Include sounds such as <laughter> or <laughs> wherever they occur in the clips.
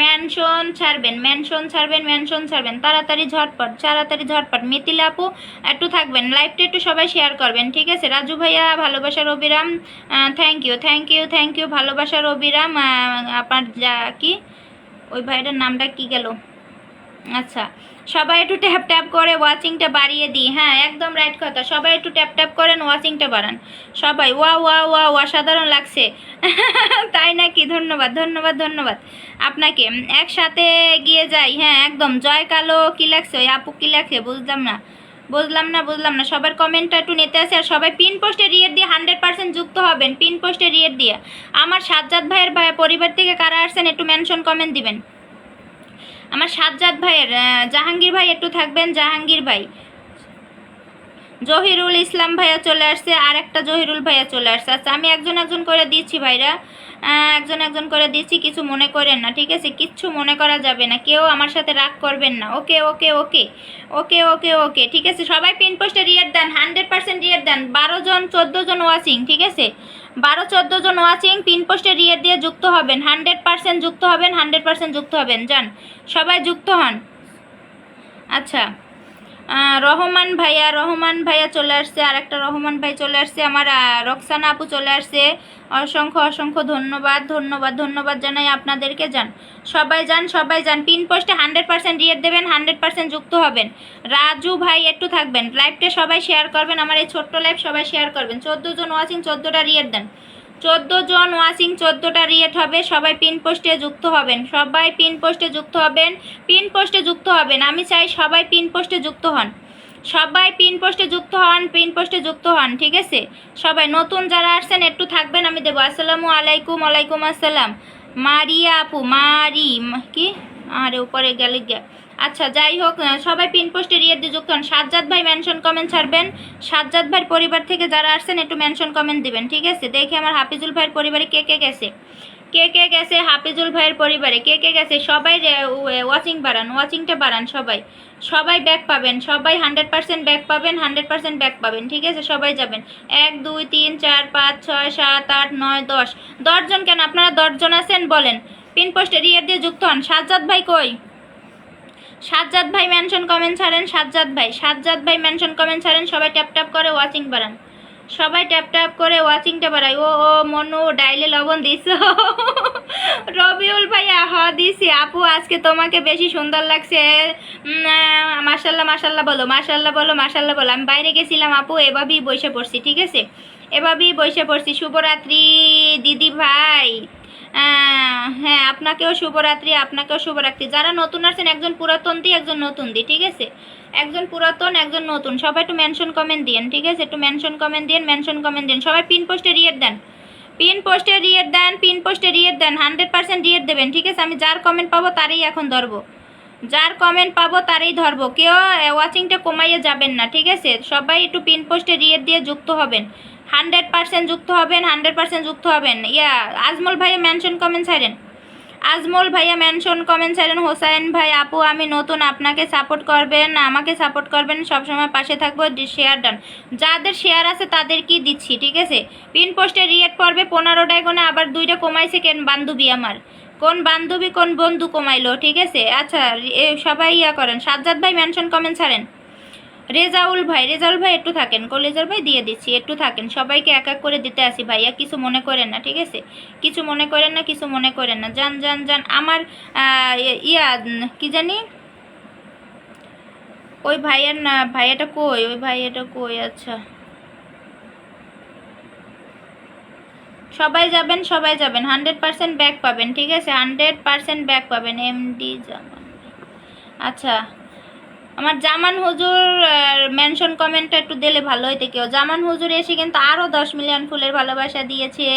Mention ছাড়বেন mention ছাড়বেন mention ছাড়বেন। তাড়াতাড়ি ঝটপট তাড়াতাড়ি ঝটপট। মিথিলা আপু, একটু থাকবেন, লাইভটা একটু সবাই শেয়ার করবেন, ঠিক আছে? রাজু ভাইয়া, ভালোবাসার অবিরাম thank you thank you thank you ভালোবাসার অবিরাম আপনার যা কি? ওই ভাইয়ের নামটা কি গেল? আচ্ছা। সবাই একটু ট্যাপ ট্যাপ করে ওয়াচিংটা বাড়িয়ে দিই। হ্যাঁ একদম রাইট কথা। সবাই একটু ট্যাপ ট্যাপ করেন, ওয়াচিংটা বাড়ান। সবাই ওয়া ওয়া ওয়া অসাধারণ লাগছে। <laughs> তাই নাকি? ধন্যবাদ ধন্যবাদ ধন্যবাদ। আপনাকে একসাথে গিয়ে যাই। হ্যাঁ একদম। জয় কালো, কী লাগছে? ওই আপু কি লাগছে? বুঝলাম না। বুঝলাম না বুঝলাম না। সবার কমেন্টটা একটু নিতে আসে। আর সবাই পিন পোস্টে রিয়েট দিয়ে হান্ড্রেড পার্সেন্ট যুক্ত হবেন। পিন পোস্টে রিয়েট দিয়ে। আমার সাজ্জাদ ভাইয়ের ভাই পরিবার থেকে কারা আসছেন একটু মেনশন কমেন্ট দিবেন। আমার সাজ্জাদ ভাইয়ের জাহাঙ্গীর ভাই একটু থাকবেন জাহাঙ্গীর ভাই। জহিরুল ইসলাম ভাইয়া চলে আসছে, আর একটা জহিরুল ভাইয়া চলে আসছে। আচ্ছা আমি একজন একজন করে দিচ্ছি ভাইরা। একজন একজন করে দিচ্ছি, কিছু মনে করেন না, ঠিক আছে? কিচ্ছু মনে করা যাবে না, কেউ আমার সাথে রাগ করবেন না। ওকে ওকে ওকে ওকে ওকে ওকে, ঠিক আছে? সবাই পিন পোস্টে রিয়ার দেন, হান্ড্রেড পার্সেন্ট রিয়ার দেন। বারো জন, চোদ্দ জন ওয়াচিং ঠিক আছে? বারো, চোদ্দ জন ওয়াচিং পিন পোস্টে রিয়েট দিয়ে যুক্ত হবেন। হান্ড্রেড পার্সেন্ট যুক্ত হবেন, হান্ড্রেড পার্সেন্ট যুক্ত হবেন। যান, সবাই যুক্ত হন। আচ্ছা রহমান ভাইয়া রহমান ভাইয়া চলে আসছে আর একটা রহমান ভাই চলে আসছে, আমার রক্সানা আপু চলে আসছে। অসংখ্য অসংখ্য ধন্যবাদ ধন্যবাদ ধন্যবাদ জানাই আপনাদেরকে যান সবাই যান সবাই যান। পিন পোস্টে হান্ড্রেড পার্সেন্ট রিয়েট দেবেন, হান্ড্রেড পার্সেন্ট যুক্ত হবেন। রাজু ভাই, একটু থাকবেন। লাইভটা সবাই শেয়ার করবেন, আমার এই ছোট্ট লাইভ সবাই শেয়ার করবেন। চোদ্দ জন ওয়াচিং চোদ্দোটা রিয়েট দেন। চোদ্দ জন ওয়াচিং চোদ্দোটা রিয়েট হবে, সবাই পিন পোস্টে যুক্ত হবেন। সবাই পিন পোস্টে যুক্ত হবেন, পিন পোস্টে যুক্ত হবেন। আমি চাই সবাই পিন পোস্টে যুক্ত হন। সবাই পিন পোস্টে যুক্ত হন, পিন পোস্টে যুক্ত হন, ঠিক আছে? সবাই নতুন যারা আসছেন, একটু থাকবেন, আমি দেবো। আসসালামু আলাইকুম আলাইকুম আসসালাম। মারিয়া আপু, মারি, কি? আরে, উপরে গেলে আচ্ছা যাই হোক সবাই পিন পোস্টে রিয়ে দিয়ে যুক্ত হন সাজ্জাদ ভাই মেনশন কমেন্ট ছাড়বেন। সাজ্জাদ ভাইয়ের পরিবার থেকে যারা আসছেন, একটু মেনশন কমেন্ট দিবেন, ঠিক আছে? দেখি আমার হাফিজুল ভাইয়ের পরিবারে কে কে গেছে। কে কে গেছে হাফিজুল ভাইয়ের পরিবারে? কে কে গেছে? সবাই ওয়াচিং বাড়ান ওয়াচিংটা বাড়ান সবাই। সবাই ব্যাক পাবেন, সবাই হান্ড্রেড পার্সেন্ট ব্যাক পাবেন হান্ড্রেড পার্সেন্ট ব্যাক পাবেন, ঠিক আছে? সবাই যাবেন। এক, দুই, তিন, চার, পাঁচ, ছয়, সাত, আট, নয়, দশ। দশজন কেন? আপনারা দশজন আছেন, বলেন। পিন পোস্ট এরিয়া দিয়ে যুক্ত হন। সাজ্জাদ ভাই কই? সাজ্জাদ ভাই মেনশন কমেন্ট ছাড়েন, সাজ্জাদ ভাই সাজ্জাদ ভাই মেনশন কমেন্ট ছাড়েন, সবাই ট্যাপ ট্যাপ করে ওয়াচিং বাড়ান। সবাই ট্যাপ ট্যাপ করে ওয়াচিংটা বাড়াই ও ও, মনু, ডাইলে লবণ দিস। <laughs> রবিউল ভাইয়া হ দিছি। আপু, আজকে তোমাকে বেশি সুন্দর লাগছে। মাসাল্লাহ মাসাল্লাহ বলো মাসাল্লাহ বলো মাসাল্লাহ বলো। আমি বাইরে গেছিলাম, আপু, এভাবেই বসে পড়ছি, ঠিক আছে? এভাবেই বসে পড়ছি। শুভরাত্রি, দিদি ভাই। হ্যাঁ আপনাকেও শুভরাত্রি আপনাকেও শুভরাত্রি। যারা নতুন আছেন একজন পুরাতন দি, একজন নতুন দি, ঠিক আছে? একজন পুরাতন, একজন নতুন। সবাই একটু মেনশন কমেন্ট দিন ঠিক আছে? একটু মেনশন কমেন্ট দিন মেনশন কমেন্ট দিন সবাই পিন পোস্টে রিয়েট দেন। পিন পোস্টে রিয়েট দেন পিন পোস্টে রিয়েট দেন। হান্ড্রেড পার্সেন্ট রিয়েট দেবেন, ঠিক আছে? আমি যার কমেন্ট পাবো, তারই এখন ধরবো। যার কমেন্ট পাবো, তারই ধরবো। কেউ ওয়াচিংটা কমাইয়ে যাবেন না, ঠিক আছে? সবাই একটু পিন পোস্টে রিয়েট দিয়ে যুক্ত হবেন। হান্ড্রেড পার্সেন্ট যুক্ত হবেন, হান্ড্রেড পার্সেন্ট যুক্ত হবেন। ইয়া, আজমল ভাইয়া মেনশন কমেন্ট ছাড়েন। আজমল ভাইয়া মেনশন কমেন্ট ছাড়েন। হোসাইন ভাই, আপু, আমি নতুন, আপনাকে সাপোর্ট করবেন, আমাকে সাপোর্ট করবেন, সবসময় পাশে থাকব শেয়ার ডান যাদের শেয়ার আছে তাদের কি দিচ্ছি, ঠিক আছে? পিন পোস্টে রিয়েট পড়বে, পনেরোটায় কোনে আবার দুইটা কমাইছে কেন বান্ধবী আমার? কোন বান্ধবী, কোন বন্ধু কমাইলো, ঠিক আছে? আচ্ছা সবাই ইয়া করেন। সাজ্জাদ ভাই মেনশন কমেন্ট ছাড়েন। রেজাউল ভাই রেজাউল ভাই একটু থাকেন। কলেজার ভাই, দিয়ে দিচ্ছি, একটু থাকেন। সবাইকে এক এক করে দিতে আসি ভাইয়া, কিছু মনে করেন না, ঠিক আছে? কিছু মনে করেন না, কিছু মনে করেন না। যান যান যান, আমার ইয়া কি জানি? ওই ভাইয়ার না, ভাইয়াটা কই? ওই ভাইয়াটা কই? আচ্ছা। সবাই যাবেন সবাই যাবেন। হান্ড্রেড পার্সেন্ট ব্যাক পাবেন, ঠিক আছে? হান্ড্রেড পার্সেন্ট ব্যাক পাবেন। এমডি জামান আচ্ছা। আমার জামান হুজুর মেনশন কমেন্টটা একটু দিলে ভালো হইতে কেউ। জামান হুজুর এসে কিন্তু আরও দশ মিলিয়ন ফুলের ভালোবাসা দিয়েছে।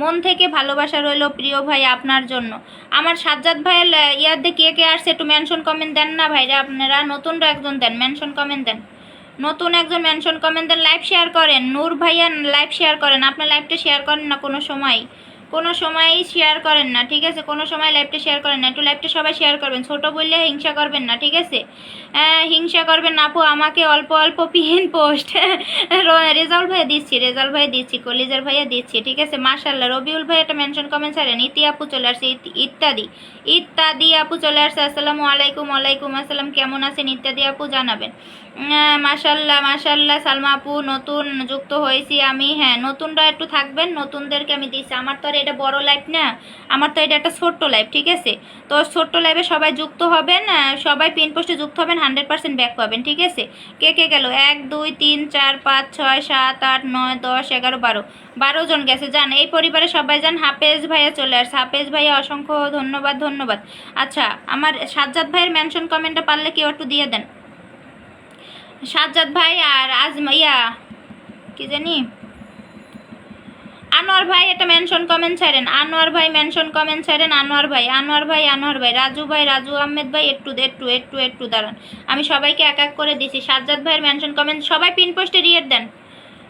মন থেকে ভালোবাসা রইল প্রিয় ভাই আপনার জন্য। আমার সাজ্জাদ ভাইয়ের আহ, ইয়াতে কে কে আসছে একটু মেনশন কমেন্ট দেন না ভাইরা আপনারা নতুনরা একজন দেন মেনশন কমেন্ট দেন। নতুন একজন মেনশন কমেন্ট দেন লাইভ শেয়ার করেন। নূর ভাইয়া লাইভ শেয়ার করেন। আপনার লাইভটা শেয়ার করেন না কোনো সময়। কোনো সময়ই শেয়ার করেন না ঠিক আছে? কোনো সময় লাইভটা শেয়ার করেন না। একটু লাইভটা সবাই শেয়ার করবেন। ছোট বললে হিংসা করবেন না ঠিক আছে? আহ, হিংসা করবেন না। আপু আমাকে অল্প অল্প পিন পোস্ট রেজাল্ট ভাইয়া দিচ্ছি রেজাল্ট ভাইয়া দিচ্ছি কলিজার ভাইয়া দিচ্ছি ঠিক আছে? মাশাল্লাহ রবিউল ভাই একটা মেনশন কমেন্ট ছাড়েন। ইতি আপু চলে আসছে ইতি- ইত্যাদি। ইত্যাদি আপু চলে আসছে আসসালামু আলাইকুম ওয়ালাইকুম আসসালাম কেমন আছেন? ইত্যাদি আপু জানাবেন। আহ, মাশাল্লাহ মাশাল্লাহ সালমা আপু নতুন যুক্ত হয়েছি আমি। হ্যাঁ নতুনরা একটু থাকবেন নতুনদেরকে আমি দিচ্ছি। আমার তো এটা বড় লাইফ না, আমার তো এটা একটা ছোট্ট লাইফ ঠিক আছে? তো ছোট্ট লাইফে সবাই যুক্ত হবেন সবাই পিন পোস্টে যুক্ত হবেন হান্ড্রেড পার্সেন্ট ব্যাক পাবেন, ঠিক আছে? কে কে গেল? এক, দুই, তিন, চার, পাঁচ, ছয়, সাত, আট, নয়, দশ, এগারো, বারো। বারো জন গেছে, যান, এই পরিবারে সবাই যান, হাফেজ ভাইয়া চলে আসছে। হাফেজ ভাইয়া, অসংখ্য ধন্যবাদ ধন্যবাদ। আচ্ছা আমার সাজ্জাদ ভাইয়ের মেনশন কমেন্টটা পারলে কেউ একটু দিয়ে দেন। সাজ্জাদ ভাই আর আজ ইয়া, কি জানি? আনোয়ার ভাই এটা মেনশন কমেন্ট ছাড়েন। আনোয়ার ভাই মেনশন কমেন্ট ছাড়েন, আনোয়ার ভাই আনোয়ার ভাই আনোয়ার ভাই, রাজু ভাই, রাজু আহমেদ ভাই, একটু একটু একটু একটু দাঁড়ান। আমি সবাইকে এক এক করে দিছি। সাজ্জাদ ভাইয়ের মেনশন কমেন্ট সবাই পিন পোস্টে রিয়েট দেন।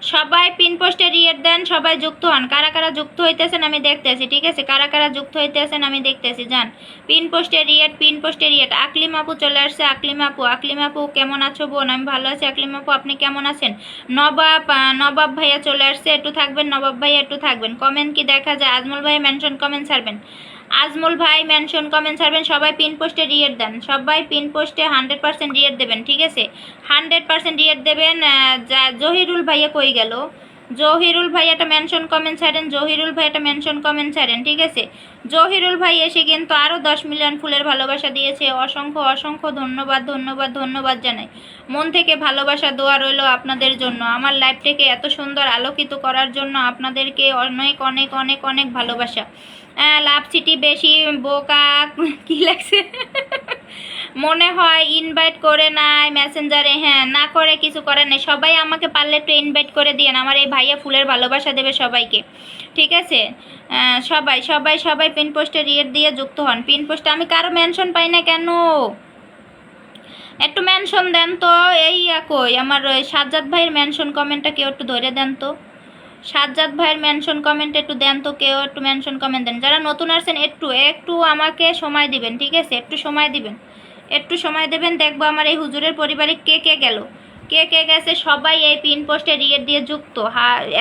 সবাই পিন পোস্টে রিয়েট দেন, সবাই যুক্ত হন। কারা কারা যুক্ত হইতেছেন আমি দেখতেছি, ঠিক আছে? কারা কারা যুক্ত হইতেছেন আমি দেখতেছি, যান। পিন পোস্টে রিয়েট পিন পোস্টে রিয়েট আকলিম আপু চলে আসছে, আকলিম আপু। আকলিম আপু, কেমন আছো বোন? আমি ভালো আছি, আকলিম আপু, আপনি কেমন আছেন? নবাব নবাব ভাইয়া চলে আসছে, একটু থাকবেন, নবাব ভাইয়া একটু থাকবেন। কমেন্ট কি দেখা যায়? আজমল ভাইয়া মেনশন কমেন্ট ছাড়বেন। আজমল ভাই মেনশন কমেন্ট ছাড়বেন, সবাই পিন পোস্টে রিয়েট দেন। সবাই পিন পোস্টে হান্ড্রেড পার্সেন্ট রিয়েট দেবেন, ঠিক আছে? হান্ড্রেড পার্সেন্ট রিয়েট দেবেন জহিরুল ভাইয়া কই গেল? জহিরুল ভাই একটা মেনশন কমেন্ট ছাড়েন, জহিরুল ভাই একটা মেনশন কমেন্ট ছাড়েন, ঠিক আছে? জহিরুল ভাই এসে কিন্তু আরও দশ মিলিয়ন ফুলের ভালোবাসা দিয়েছে। অসংখ্য অসংখ্য ধন্যবাদ ধন্যবাদ ধন্যবাদ জানাই। মন থেকে ভালোবাসা, দোয়া রইল আপনাদের জন্য। আমার লাইফটাকে এত সুন্দর আলোকিত করার জন্য আপনাদেরকে অনেক অনেক অনেক অনেক ভালোবাসা। লাভ সিটি বেশি, বোকা, কি লাগছে? মনে হয় ইনভাইট করে নাই মেসেঞ্জারে হ্যাঁ না করে কিছু করে নেই। সবাই আমাকে পারলে একটু ইনভাইট করে দিয়েন। আমার এই ভাইয়া ফুলের ভালোবাসা দেবে সবাইকে। ঠিক আছে? সবাই সবাই সবাই পিন পোস্টে রিয়েট দিয়ে যুক্ত হন। পিন পোস্টে আমি কারও মেনশন পাই না কেন? একটু মেনশন দেন তো। এই আহ, কই? আমার সাজ্জাদ ভাইয়ের মেনশন কমেন্টটা কেউ একটু ধরে দেন তো। সাজ্জাদ ভাইয়ের মেনশন কমেন্ট একটু দেন তো কেউ একটু মেনশন কমেন্ট দেন। যারা নতুন আসছেন একটু একটু আমাকে সময় দিবেন ঠিক আছে? একটু সময় দিবেন। একটু সময় দেবেন দেখব আমার এই হুজুরের পরিবারে কে কে গেল। কে কে গেছে সবাই এই পিন পোস্টে রিয়েট দিয়ে যুক্ত।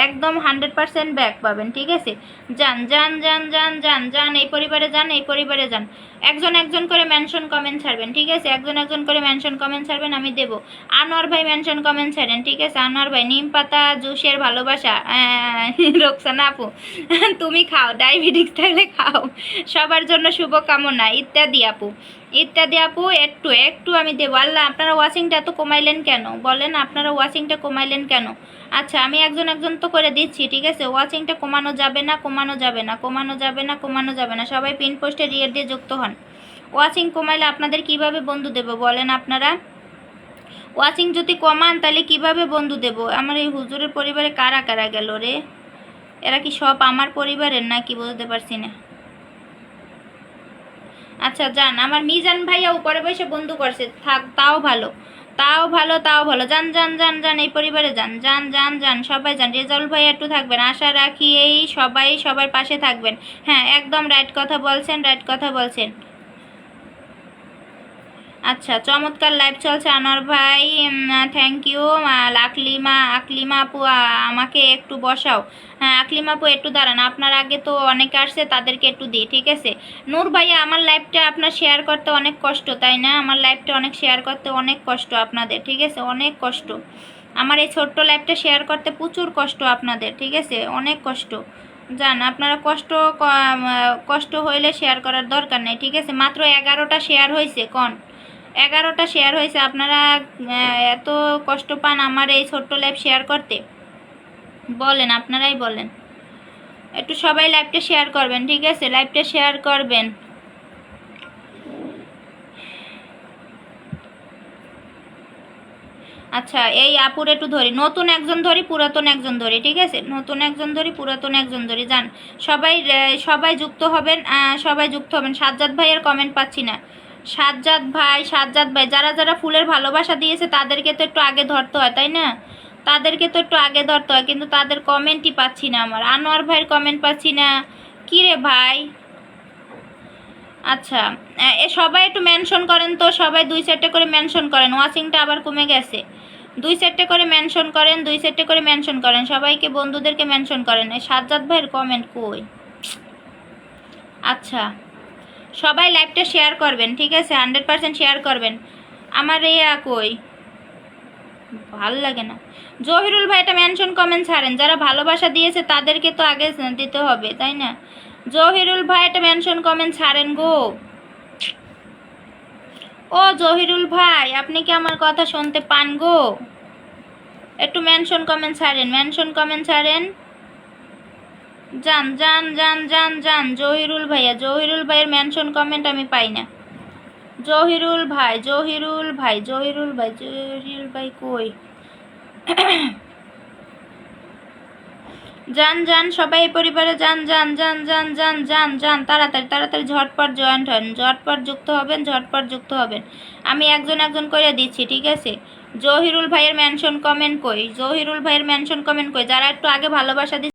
একদম হান্ড্রেড পার্সেন্ট ব্যাক পাবেন ঠিক আছে? যান যান যান যান যান যান এই পরিবারে যান এই পরিবারে যান। একজন একজন করে মেনশন কমেন্ট ছাড়বেন ঠিক আছে? একজন একজন করে মেনশন কমেন্ট ছাড়বেন আমি দেব। আনোয়ার ভাই মেনশন কমেন্ট ছাড়েন ঠিক আছে? আনোয়ার ভাই নিম পাতা জুসের ভালোবাসা আহ, রোকসানা আপু তুমি খাও ডায়াবেটিস থাকলে খাও। সবার জন্য শুভকামনা ইত্যাদি আপু। ইত্যাদি আপু, একটু একটু আমি দেবো। আল্লাহ, আপনারা ওয়াশিংটা এত কমাইলেন কেন? বলেন, আপনারা ওয়াশিংটা কমাইলেন কেন? আচ্ছা আমি একজন একজন তো করে দিচ্ছি, ঠিক আছে? ওয়াচিংটা কমানো যাবে না, কমানো যাবে না, কমানো যাবে না, কমানো যাবে না। সবাই পিন পোস্টে রিয়েট দিয়ে যুক্ত হন। ওয়াচিং কমাইলে আপনাদের কীভাবে বন্ধু দেব, বলেন আপনারা? ওয়াচিং যদি কমান, তাহলে কীভাবে বন্ধু দেব? আমার এই হুজুরের পরিবারে কারা কারা গেল রে? এরা কি সব আমার পরিবারের নাকি? বুঝতে পারছি না। আচ্ছা যান। আমার মিজান ভাইয়া উপরে বসে বন্ধু করছে। থাক, তাও ভালো। তাও ভালো তাও ভালো। যান যান যান যান, এই পরিবারে যান। যান যান যান, সবাই যান। রেজাউল ভাইয়া একটু থাকবেন। আশা রাখি এই সবাই সবার পাশে থাকবেন। হ্যাঁ একদম রাইট কথা বলছেন রাইট কথা বলছেন। আচ্ছা চমৎকার লাইভ চলছে আনোয়ার ভাই। থ্যাংক ইউ আকলিমা আকলিমা আপু আমাকে একটু বসাও। হ্যাঁ আকলিমা আপু, একটু দাঁড়ান, আপনার আগে তো অনেকে আসছে, তাদেরকে একটু দিই, ঠিক আছে? নূর ভাইয়া, আমার লাইভটা আপনার শেয়ার করতে অনেক কষ্ট, তাই না? আমার লাইভটা অনেক শেয়ার করতে অনেক কষ্ট আপনাদের, ঠিক আছে? অনেক কষ্ট। আমার এই ছোট্ট লাইভটা শেয়ার করতে প্রচুর কষ্ট আপনাদের, ঠিক আছে? অনেক কষ্ট। জান, আপনারা কষ্ট কষ্ট হইলে শেয়ার করার দরকার নেই, ঠিক আছে? মাত্র এগারোটা শেয়ার হয়েছে কন? এগারোটা শেয়ার হয়েছে, আপনারা এত কষ্ট পান আমার এই ছোট্ট লাইভ শেয়ার করতে? বলেন, আপনারাই বলেন। একটু সবাই লাইভটা শেয়ার করবেন, ঠিক আছে? লাইভটা শেয়ার করবেন। আচ্ছা এই আপুর একটু ধরি। নতুন একজন ধরি, পুরাতন একজন ধরি, ঠিক আছে? নতুন একজন ধরি, পুরাতন একজন ধরি, যান। সবাই সবাই যুক্ত হবেন সবাই যুক্ত হবেন। সাজ্জাদ ভাইয়ের কমেন্ট পাচ্ছি না। সাজ্জাদ ভাই সাজ্জাদ ভাই, যারা যারা ফুলের ভালোবাসা দিয়েছে তাদেরকে তো একটু আগে ধরতে হয়, তাই না? তাদেরকে তো একটু আগে ধরতে হয়, কিন্তু তাদের কমেন্টই পাচ্ছি না আমার। আনোয়ার ভাইয়ের কমেন্ট পাচ্ছি না। কী রে ভাই? আচ্ছা এ- সবাই একটু মেনশন করেন তো, সবাই দুই সেটে করে মেনশন করেন। ওয়াচিংটা আবার কমে গেছে। দুই সেটে করে মেনশন করেন, দুই সেটে করে মেনশন করেন। সবাইকে, বন্ধুদেরকে মেনশন করেন। এই সাজ্জাদ ভাইয়ের কমেন্ট কই? আচ্ছা। সবাই লাইভটা শেয়ার করবেন, ঠিক আছে? হান্ড্রেড পার্সেন্ট শেয়ার করবেন। আমার এই কই? ভালো লাগে না। জহিরুল ভাই এটা মেনশন কমেন্ট ছাড়েন, যারা ভালোবাসা দিয়েছে তাদেরকে তো আগে দিতে হবে, তাই না? জহিরুল ভাই এটা মেনশন কমেন্ট ছাড়েন গো। ও জহিরুল ভাই, আপনি কি আমার কথা শুনতে পান গো? একটু মেনশন কমেন্ট ছাড়েন মেনশন কমেন্ট ছাড়েন। যান যান যান যান যান জহিরুল ভাইয়া জহিরুল ভাইয়ের মেনশন কমেন্ট আমি পাই না জহিরুল ভাই জহিরুল ভাই জহিরুল ভাই জহিরুল ভাই কই যান যান সবাই পরিবারে যান যান যান যান যান যান যান তাড়াতাড়ি তাড়াতাড়ি ঝটপট জয়েন্ট হন ঝটপট যুক্ত হবেন ঝটপট যুক্ত হবেন আমি একজন একজন করে দিচ্ছি ঠিক আছে জহিরুল ভাইয়ের মেনশন কমেন্ট কই জহিরুল ভাইয়ের মেনশন কমেন্ট কই যারা একটু আগে ভালোবাসা দিচ্ছে